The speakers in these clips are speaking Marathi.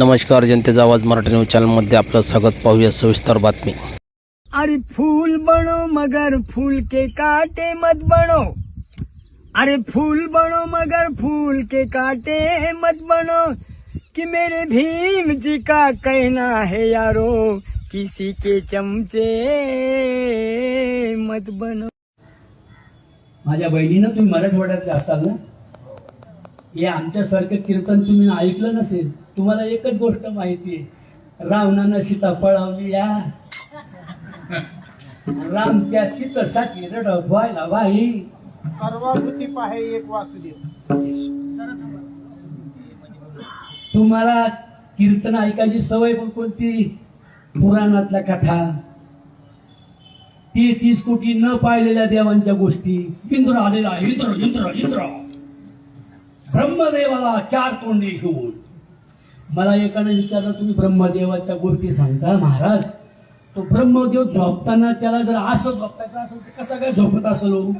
नमस्कार जनतेचा आवाज मराठी न्यूज चॅनलमध्ये आपलं स्वागत. पाहूया सविस्तर बातमी. अरे फूल बनो मगर फूल के कांटे मत बनो. अरे फूल बनो मगर फूल के कांटे मत बनो. कि मेरे भीम जी का कहना है यारो किसी के चमचे मत बनो. माझ्या बहिणीनं तुम्ही मराठवाड्यातले असाल ना? हे आमच्यासारखं कीर्तन तुम्ही ऐकलं नसेल तुम्हाला एकच गोष्ट माहिती आहे. रावणानं सीता पळावली या राम त्या सीतेसाठी रडत व्हायला बाई. सर्वाभूती पाहे एक वासुदेव. तुम्हाला कीर्तन ऐकायची सवय पण कोणती? पुराणातल्या कथा. तेहतीस कोटी न पाहिलेल्या देवांच्या गोष्टी. इंद्र आलेला इंद्र इंद्र इंद्र. ब्रह्मदेवाला चार तोंडे घेऊन. मला एकाने विचारलं तुम्ही ब्रह्मदेवाच्या गोष्टी सांगता महाराज? तो ब्रह्मदेव झोपताना त्याला जर असं झोपतायचं असेल तर कसा काय झोपत असलो हो?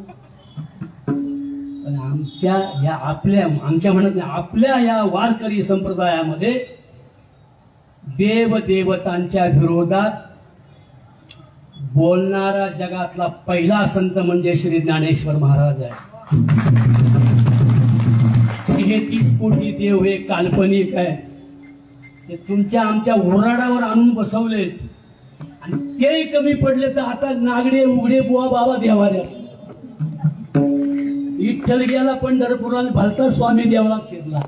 पण आमच्या या आपल्या आमच्या म्हणत नाही आपल्या या वारकरी संप्रदायामध्ये देव देवतांच्या विरोधात बोलणारा जगातला पहिला संत म्हणजे श्री ज्ञानेश्वर महाराज आहे. हे तीस कोटी देव हे काल्पनिक आहे. ते तुमच्या आमच्या ओराडावर आणून बसवलेत आणि ते कमी पडले तर आता नागडे उघडे बुवा बाबा देवाऱ्या विठ्ठल गेला पंढरपुरात भलता स्वामी देवळात शिरला.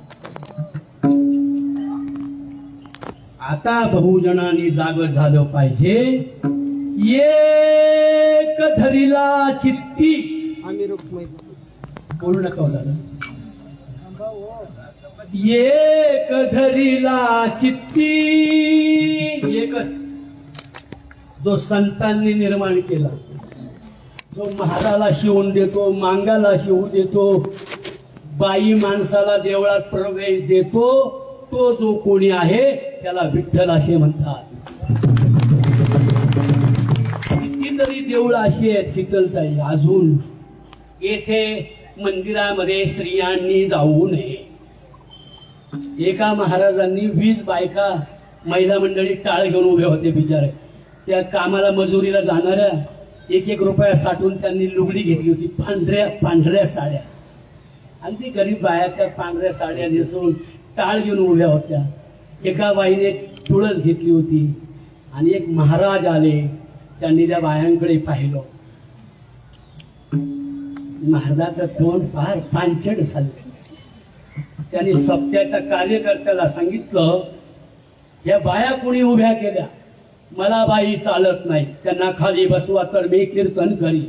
आता बहुजनांनी जाग झालं पाहिजे. एक धरीला चित्ती. आम्ही रुक्मय बोलू नका हो दादा. एक धरीला चित्ती एकच. जो संतांनी निर्माण केला. जो महाराला शिवून देतो मांगाला शिवून देतो बाई माणसाला देवळात प्रवेश देतो तो जो कोणी आहे त्याला विठ्ठल असे म्हणतात. कितीतरी देऊळ अशी आहेत शीतलताई अजून. येथे मंदिरामध्ये स्त्रियांनी जाऊ नये. एका महाराजांनी वीस बायका महिला मंडळी टाळ घेऊन उभे होते बिचारे. त्या कामाला मजुरीला जाणाऱ्या एक एक रुपया साठून त्यांनी लुगडी घेतली होती पांढऱ्या पांढऱ्या साड्या. आणि ती गरीब बाया त्या पांढऱ्या साड्या नेसून टाळ घेऊन उभ्या होत्या. एका बाईने तुळस घेतली होती आणि एक महाराज आले त्यांनी त्या बायांकडे पाहिलं. महाराजाचं तोंड फार पांचट झालं. त्यांनी सप्त्याच्या कार्यकर्त्याला सांगितलं या बाया कोणी उभ्या केल्या? मला बाई चालत नाही. त्यांना खाली बसवा तर मी कीर्तन करी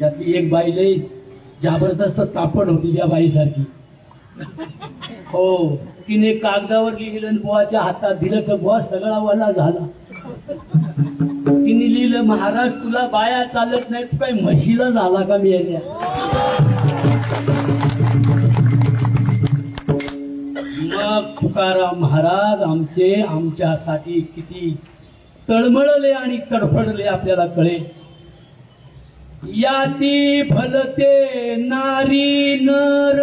त्यातली एक बाई लई जबरदस्त तापड होती त्या बाईसारखी. हो तिने कागदावर लिहिलं बुवाच्या हातात दिलं तर बुवा सगळा वाला झाला. तिने लिहिलं महाराज तुला बाया चालत नाही तू काही म्हशीला झाला का मी तुकाराम महाराज आमचे, आमच्यासाठी किती तळमळले आणि तडफडले आपल्याला कळे. याती भलते नारी नर.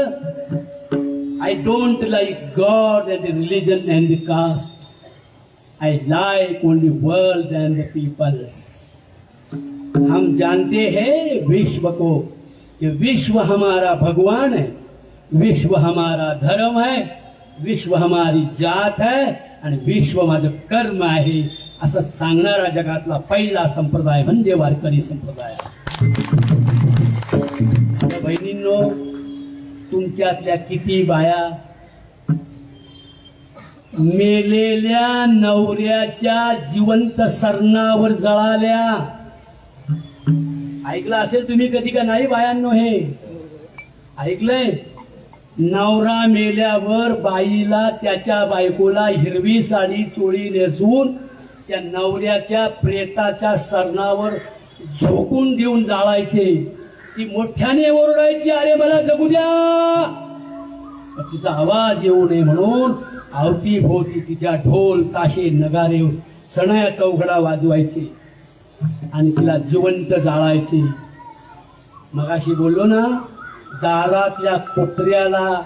I don't like god and religion and caste I like only world and peoples हम जानते हैं विश्व को कि विश्व हमारा भगवान है, विश्व हमारा धर्म है। विश्व हमारी जात है आणि विश्व माझं कर्म आहे. असं सांगणारा जगातला पहिला संप्रदाय म्हणजे वारकरी संप्रदाय. बहिणींनो तुमच्यातल्या किती बाया मेलेल्या नवऱ्याच्या जिवंत सरणावर जळाल्या? ऐकलं असेल तुम्ही कधी का नाही बायांनो हे? ऐकलंय? नवरा मेल्यावर बाईला त्याच्या बायकोला हिरवी साडी चोळी नेसून त्या नवऱ्याच्या प्रेताच्या सरणावर झोकून देऊन जाळायचे. ती मोठ्याने ओरडायची अरे मला जगू द्या. तिचा आवाज येऊ नये म्हणून अवतीभोवती तिच्या ढोल ताशे नगारे सणया चौघडा वाजवायचे आणि तिला जिवंत जाळायचे. मगाशी बोललो ना दारातल्या कोपऱ्याला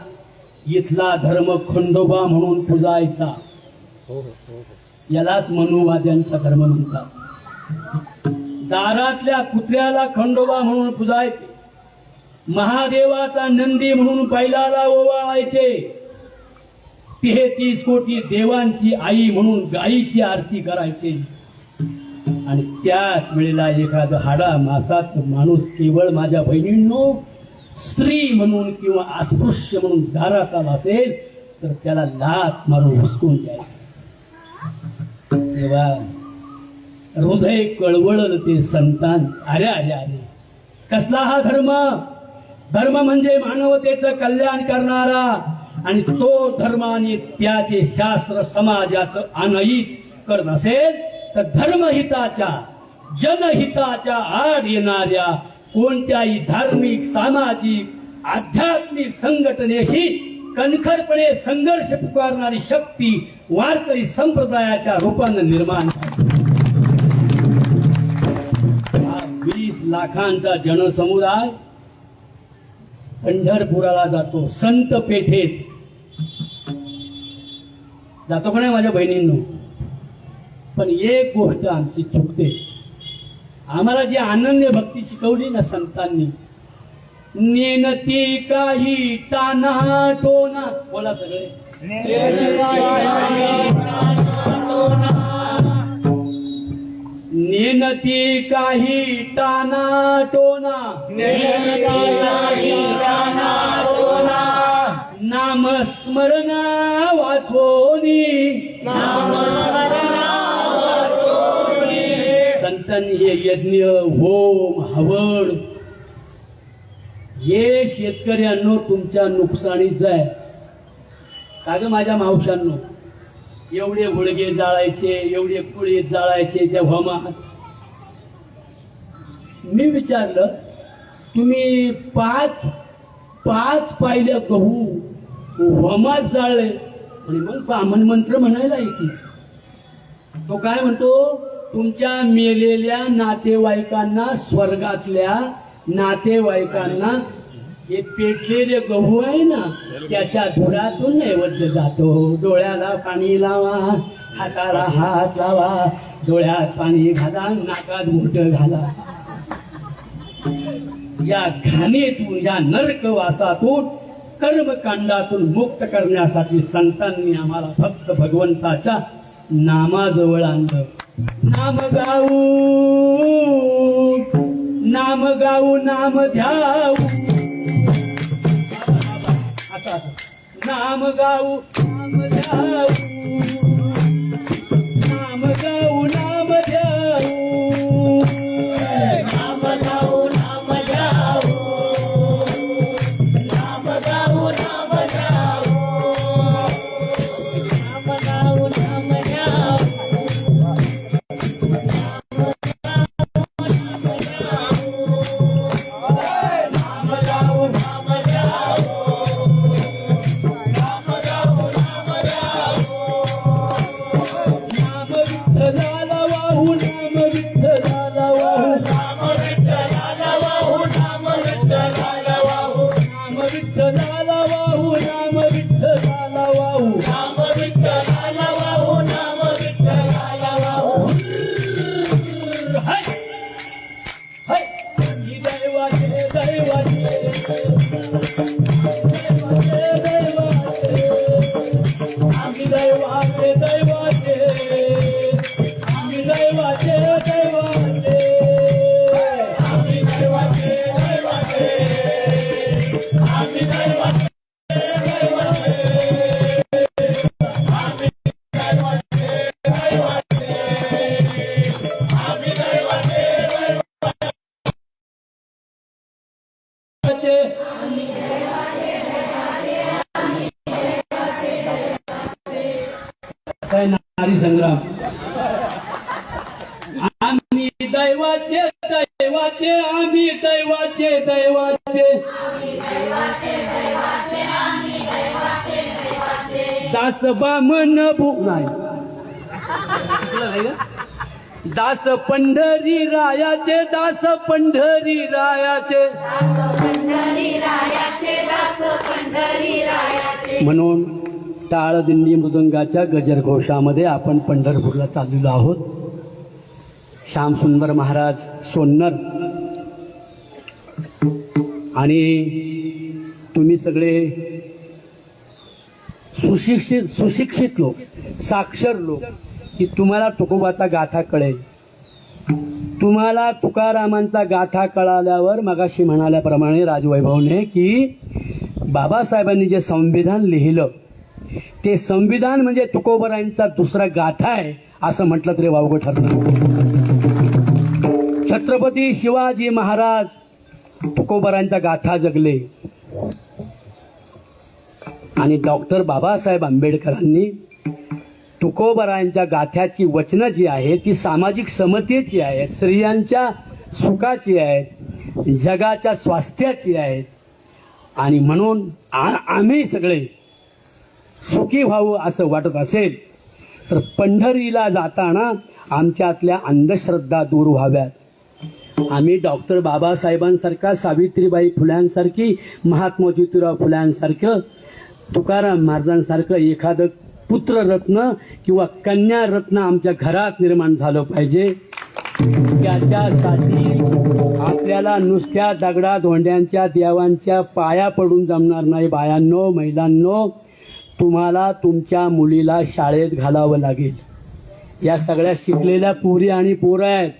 इथला धर्म खंडोबा म्हणून पुजायचा. यालाच मनुवाद्यांचा धर्म म्हणतात. दारातल्या कुत्र्याला खंडोबा म्हणून पुजायचे. महादेवाचा नंदी म्हणून बैलाला ओवाळायचे. तेहतीस कोटी देवांची आई म्हणून गायीची आरती करायचे. आणि त्याच वेळेला एखादं हाडा मासाचं माणूस केवळ माझ्या बहिणींनो स्त्री म्हणून किंवा अस्पृश्य म्हणून दारात आला असेल तर त्याला लात मारून हुसकून द्यायचं. तेव्हा हृदय कळवळलं ते संतान अरे अरे अरे कसला हा धर्म? धर्म म्हणजे मानवतेचं कल्याण करणारा आणि तो धर्माने त्याचे शास्त्र समाजाचं अनहित करत असेल तर धर्महिताच्या जनहिताच्या आड येणाऱ्या कोणत्याही धार्मिक सामाजिक आध्यात्मिक संघटनेशी कणखरपणे संघर्ष पुकारणारी शक्ती वारकरी संप्रदायाच्या रूपानं निर्माण वीस लाखांचा जनसमुदाय पंढरपुराला जातो संत पेठेत. जातो का नाही माझ्या बहिणींनो? पण एक गोष्ट आमची चुकते. आम्हाला जी अनन्य भक्ती शिकवली ना संतांनी नेनती काही टाना टोना. बोला सगळे. नेनती काही टाना टोना. नामस्मरण वाचोनी नामस्मरण हे यज्ञ होम हवड हे शेतकऱ्यांनो तुमच्या नुकसानीचं आहे. का ग माझ्या मावशांनो एवढे गुडगे जाळायचे एवढे कुळे जाळायचे त्या होमात मी विचारलं तुम्ही पाच पाच पाहिल्या गहू होमात जाळले. आणि मग ब्राह्मण मंत्र म्हणायला येते की तो काय म्हणतो? तुमच्या मेलेल्या नातेवाईकांना स्वर्गातल्या नातेवाईकांना हे पेटलेले गहू आहे ना त्याच्या धुरातून नैवेद्य जातो. डोळ्याला पाणी लावा हाताला हात लावा डोळ्यात पाणी घाला नाकात मुठ घाला. या घाणेतून या नरकवासातून कर्मकांडातून मुक्त करण्यासाठी संतांनी आम्हाला फक्त भगवंताच्या नामाजवळ आणलं. नाम गाऊ नाम गाऊ नाम ध्याऊ आता. नाम गाऊ दास पंढरी रायाचे दास पंढरी रायाचे. म्हणून टाळदिंडी मृदंगाच्या गजरघोषामध्ये आपण पंढरपूरला चाललेलो आहोत. श्यामसुंदर महाराज सोन्नर. आणि तुम्ही सगळे सुशिक्षित सुशिक्षित लोक साक्षर लोक. की तुम्हाला तुकोबाचा गाथा कळेल. तुम्हाला तुकारामांचा गाथा कळाल्यावर मगाशी म्हणाल्याप्रमाणे राजवैभवने की बाबासाहेबांनी जे संविधान लिहिलं ते संविधान म्हणजे तुकोबरांचा दुसरा गाथा आहे असं म्हटलं तरी वावगं ठरलं छत्रपती शिवाजी महाराज तुकोबरांच्या गाथा जगले. आणि डॉक्टर बाबासाहेब आंबेडकरांनी तुकोबरायांच्या गाथ्याची वचनं जी आहेत ती सामाजिक समतेची आहेत स्त्रियांच्या सुखाची आहेत जगाच्या स्वास्थ्याची आहेत. आणि म्हणून आ- आम्ही सगळे सुखी व्हावं असं वाटत असेल तर पंढरीला जाताना आमच्यातल्या अंधश्रद्धा दूर व्हाव्यात. आम्ही डॉक्टर बाबासाहेबांसारखा सावित्रीबाई फुल्यांसारखी महात्मा ज्योतिराव फुल्यांसारखं तुकाराम महाराजांसारखं एखादं पुत्ररत्न किंवा कन्यारत्न आमच्या घरात निर्माण झालं पाहिजे. त्याच्यासाठी आपल्याला नुसत्या दगडा धोंड्यांच्या देवांच्या पाया पडून जमणार नाही बायांनो महिलांनो. तुम्हाला तुमच्या मुलीला शाळेत घालावं लागेल. या सगळ्या शिकलेल्या पुरी आणि पोरं आहेत.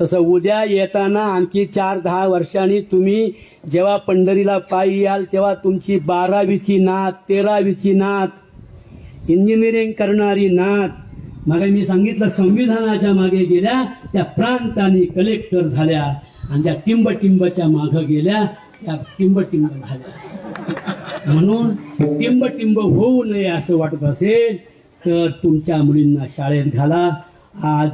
तसं उद्या येताना आणखी चार दहा वर्षांनी तुम्ही जेव्हा पंढरीला पायी याल तेव्हा तुमची बारावीची नात तेरावीची नात इंजिनिअरिंग करणारी नात मग मी सांगितलं संविधानाच्या मागे गेल्या त्या प्रांतांनी कलेक्टर झाल्या आणि त्या टिंबटिंबच्या मागं गेल्या त्या टिंबटिंब झाल्या. म्हणून टिंबटिंब होऊ नये असं वाटत असेल तर तुमच्या मुलींना शाळेत घाला. आज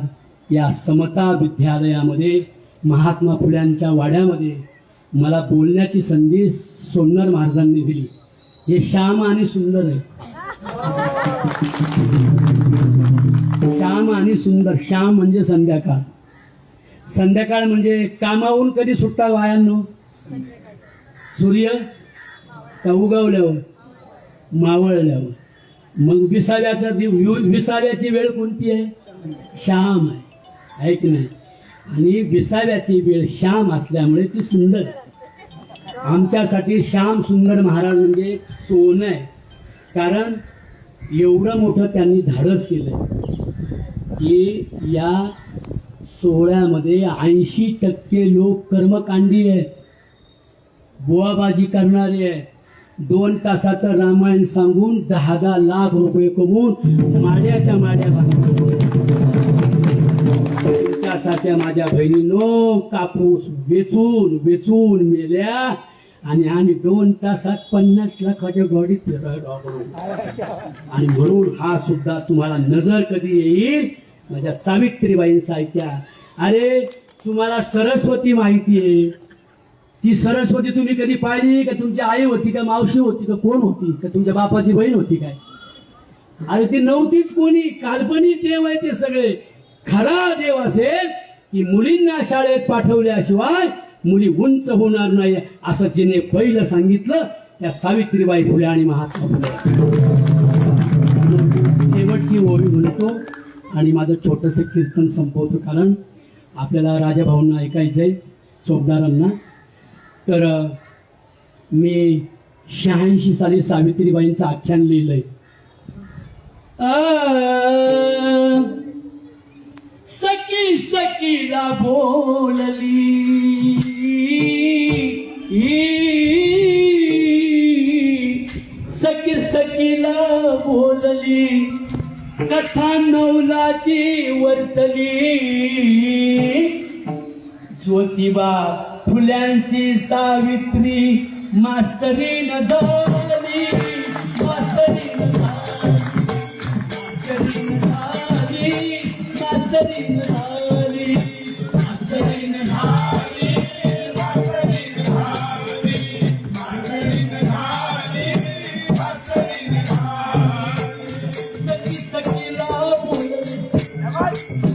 या समता विद्यालयामध्ये महात्मा फुल्यांच्या वाड्यामध्ये मला बोलण्याची संधी सोन्नर महाराजांनी दिली. हे श्याम आणि सुंदर आहे श्याम आणि सुंदर. श्याम म्हणजे संध्याकाळ. संध्याकाळ म्हणजे कामावून कधी सुट्टा वायांनो सूर्य का उगवल्यावर? मावळल्यावर. मग विसाव्याचा दिव विसाव्याची वेळ कोणती आहे? श्याम आहे. ऐक नाही? आणि विसाव्याची वेळ श्याम असल्यामुळे ती सुंदर आमच्यासाठी श्याम सुंदर महाराज म्हणजे सोनं आहे. कारण एवढं मोठं त्यांनी धाडस केलं की या सोहळ्यामध्ये ऐंशी टक्के लोक कर्मकांडी आहेत बुवाबाजी करणारे आहेत दोन तासाचं रामायण सांगून दहा दहा लाख रुपये कमवून माड्याच्या माड्या बांधतात तुमच्यासारख्या माझ्या बहिणीनो कापूस वेचून वेचून मेल्या आणि आणि दोन तासात पन्नास लाखाच्या गाडीत फिरायला आणि म्हणून हा सुद्धा तुम्हाला नजर कधी येईल? माझ्या सावित्रीबाईंसारख्या अरे तुम्हाला सरस्वती माहिती आहे. ती सरस्वती तुम्ही कधी पाहिली? का तुमची आई होती का? मावशी होती का? कोण होती? का तुमच्या बापाची बहीण होती काय? अरे ती नव्हतीच कोणी. काल्पनिक देव आहे ते सगळे. खरा देव असेल की मुलींना शाळेत पाठवल्याशिवाय मुली उंच होणार नाही असं जिने पहिलं सांगितलं त्या सावित्रीबाई फुले आणि महात्मा फुले. शेवटची ओळी म्हणतो आणि माझं छोटंसं कीर्तन संपवतो कारण आपल्याला राजाभाऊंना ऐकायचंय चोपदारांना तर मी शहाऐंशी साली सावित्रीबाईंचं आख्यान लिहिलंय. सकी सखी सखीला बोलली. सकीला सखीला बोलली कथा नवलाची वर्तली. ज्योतिबा फुल्यांची सावित्री मास्तरी नजर सखी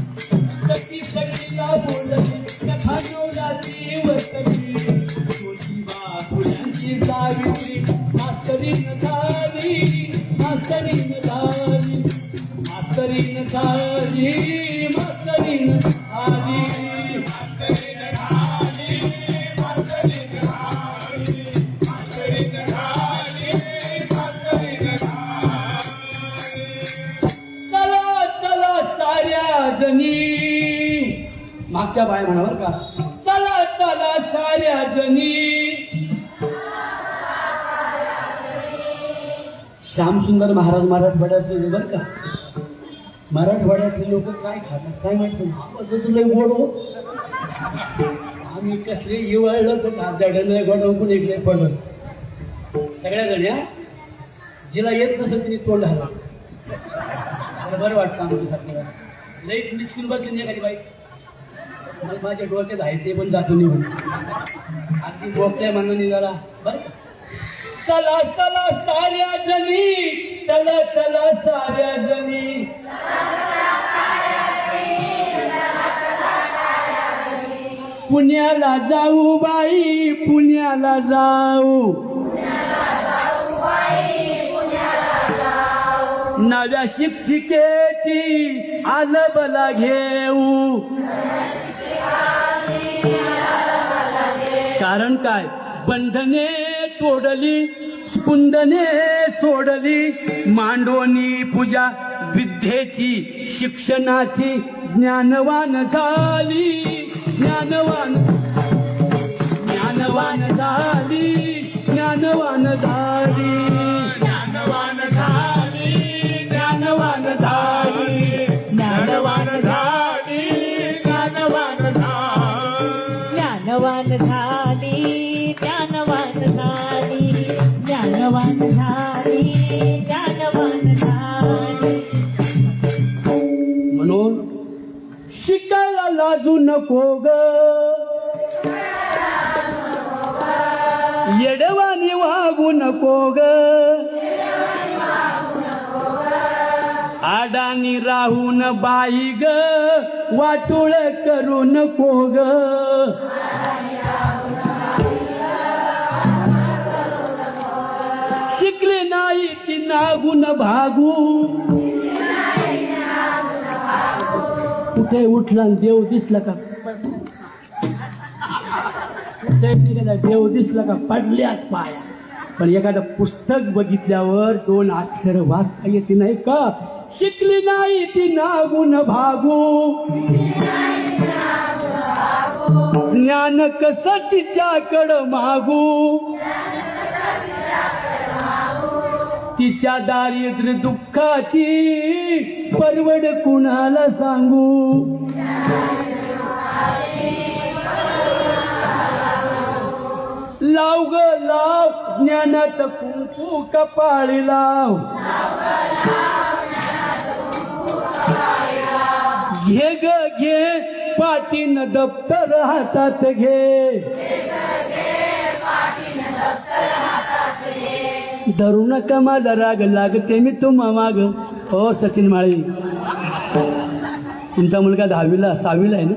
मागच्या का? चला चला साऱ्या जणी. श्यामसुंदर महाराज मराठवाड्यातले बरं का? मराठवाड्यातले लोक काय खातात काय माहिती आवाज लय गोड हो. आम्ही कसले हिवाळलं तर दडलं गोड पण इकडे पडलं सगळ्या जण्या जिला येत नसेल तिने तोंड हला मला बरं वाटतं आमच्या लई मिसकून बसली नाही एखादी बाई? म्हणजे माझ्या डोक्यात आहे ते पण जातो निघून. अगदी बोकल्या म्हणून निघाला. बरं चला चला साऱ्या जणी. चला चला साऱ्या जणी. पुण्याला जाऊ बाई पुण्याला जाऊ. नव्या शिक्षिकेची आलं बला घेऊ. कारण काय? बंधने तोडली स्पुंदने सोडली मांडवणी पूजा विद्येची शिक्षणाची ज्ञानवान झाली ज्ञानवान ज्ञानवान झाली ज्ञानवान झाली. ज्ञानवान झाली ज्ञानवान झाली ज्ञानवान झाली म्हणून शिकायला लाजू नको ग. येडवानी वागू नको ग. आडानी राहून बाई ग. वाटुळ करू नको ग. शिकले नाही ती नागून भागू। कुठे उठला देव दिसला का कुठे निघाला देव दिसला का पडल्यात पाय. पण एखादं पुस्तक बघितल्यावर दोन अक्षर वाचता येते नाही का? शिकली नाही ती नागून भागू. ज्ञान कसं तिच्याकडं मागू? तिच्या दारिद्र्य दुःखाची परवड कुणाला सांगू? लाव ग लाव ज्ञानाचं कुंकू कपाळी लाव. घे ग घे पाटीन दप्तर हातात घे. धरू नका माझा राग लागते मी तुम्हा माग. हो सचिन माळी. तुमचा मुलगा दहावीला सहावीला आहे ना?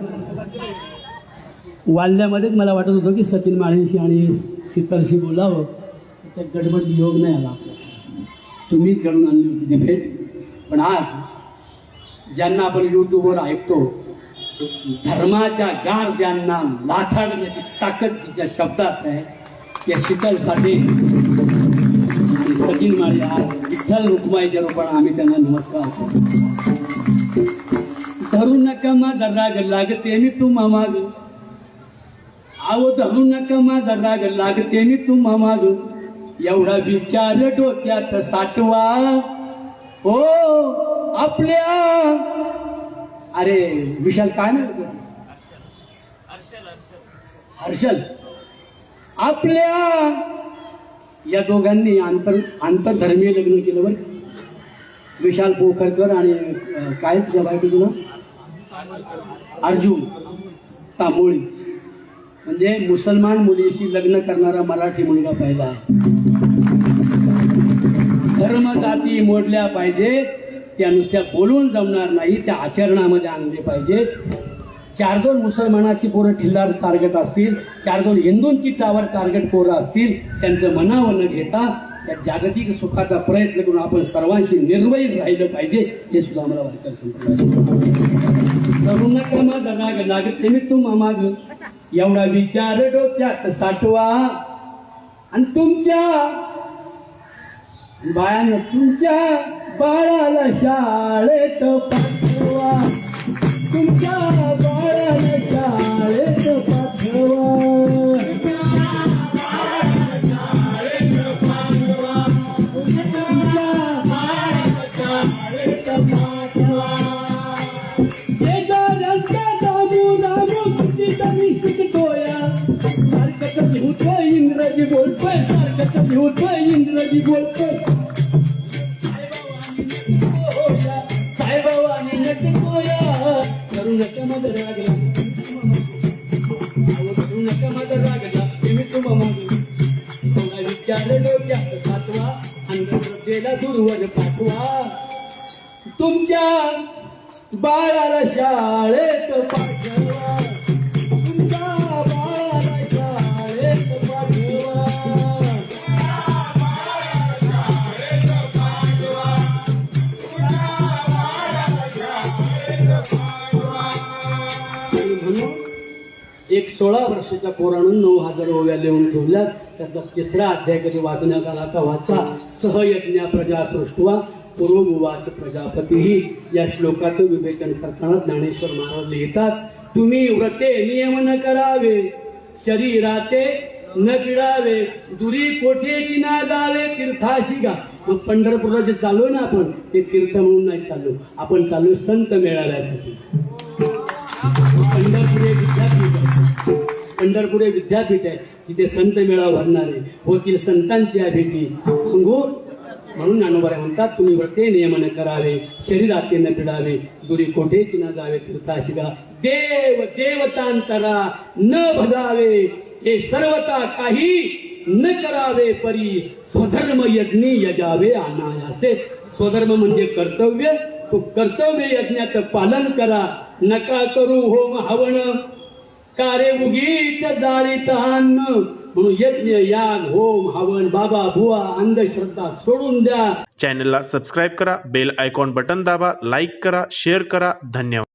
वाल्ल्यामध्येच मला वाटत होतं की सचिन माळींशी आणि शीतलशी बोलावं. त्याच्यात गडबड योग नाही आला. आपल्याला तुम्हीच घडून आणली होती ती भेट. पण आज ज्यांना आपण यूट्यूबवर ऐकतो धर्माच्या गार ज्यांना लाथाडण्याची ताकद तिच्या शब्दात आहे. त्या शीतलसाठी सचिन माळी विठ्ठल रुक्माईच्या रूपाने आम्ही त्यांना नमस्कार धरू नका माझा राग लागते मी तुम्हा माग आहो धरू नका माझा राग लागते मी तुम्हा माग एवढा विचार डोक्यात साठवा. हो आपल्या. अरे विशाल काय नाही हर्षल. आपल्या. या दोघांनी आंतर आंतरधर्मीय लग्न केलं बरं विशाल पोखरकर आणि कायच काय तुझ्या बायको तुला अर्जुन तांबोळी. म्हणजे मुसलमान मुलीशी लग्न करणारा मराठी मुलगा पहिला आहे. धर्म जाती मोडल्या पाहिजेत त्या नुसत्या बोलून जमणार नाही त्या आचरणामध्ये आणले पाहिजेत. चार दोन मुसलमानाची पोरं ठिल्लार टार्गेट असतील चार दोन हिंदूंची टावर टार्गेट पोरं असतील त्यांचं मनावर न घेता त्या जागतिक सुखाचा प्रयत्न करून आपण सर्वांशी निर्वयी राहिलं पाहिजे हे सुद्धा आम्हाला वाटतं संप्रदाय मी तुम्हा एवढा विचार डोक्यात साठवा. आणि तुमच्या बायानं तुमच्या बाळाला शाळेत पाठवा. तुमच्या बाळाला शाळेत शाळेत पाठवा. एका रस्ता दाबू दाबू सुट्टीचा मी शिकतोया सारखं कधी होतोय इंग्रजी बोलतोय सारखं कधी होतोय इंग्रजी बोलतोय. शाळेत पाठवा तुमच्या बाळाला शाळेत पाठवा आणि म्हणून एक सोळा वर्षाच्या पोरानं नऊ हजार ओव्या लिहून ठेवल्यात त्याचा तिसरा अध्याय कधी वाचण्यात आला का वाचा. सहयज्ञा प्रजा सृष्टवा. पूर्ववाच प्रजापतीही या श्लोकाचं विवेचन करताना ज्ञानेश्वर महाराज लिहितात तुम्ही व्रते नियम न करावे शरीराचे न किडावे दुरी कोठेची ना जावे तीर्थाशी गा. मग पंढरपूरला जे चालू ना आपण ते तीर्थ म्हणून नाही चाललो. आपण चालू संत मेळाव्यासाठी. पंढरपूर विद्यापीठ आहे. पंढरपुरे विद्यापीठ आहे. तिथे संत मेळा भरणार आहे. होतील संतांची या भेटी सांगू? म्हणून ज्ञानोबा म्हणतात तुम्ही व्रते नियमन करावे शरीराचे न पिडावे दुरी कोठेची न जावे तीर्थाशिगा देव देवतांतरा न भजावे हे सर्वता काही न करावे परी स्वधर्म यज्ञी यजावे अनायासे. स्वधर्म म्हणजे कर्तव्य तो कर्तव्य यज्ञाचं पालन करा नका करू होम हवन. कारे उगीच दारी तहान. म्हणून यज्ञ याग होम हवन बाबा भुवा अंधश्रद्धा सोडून द्या. चॅनलला सबस्क्राईब करा बेल आयकॉन बटन दाबा लाईक करा शेअर करा. धन्यवाद.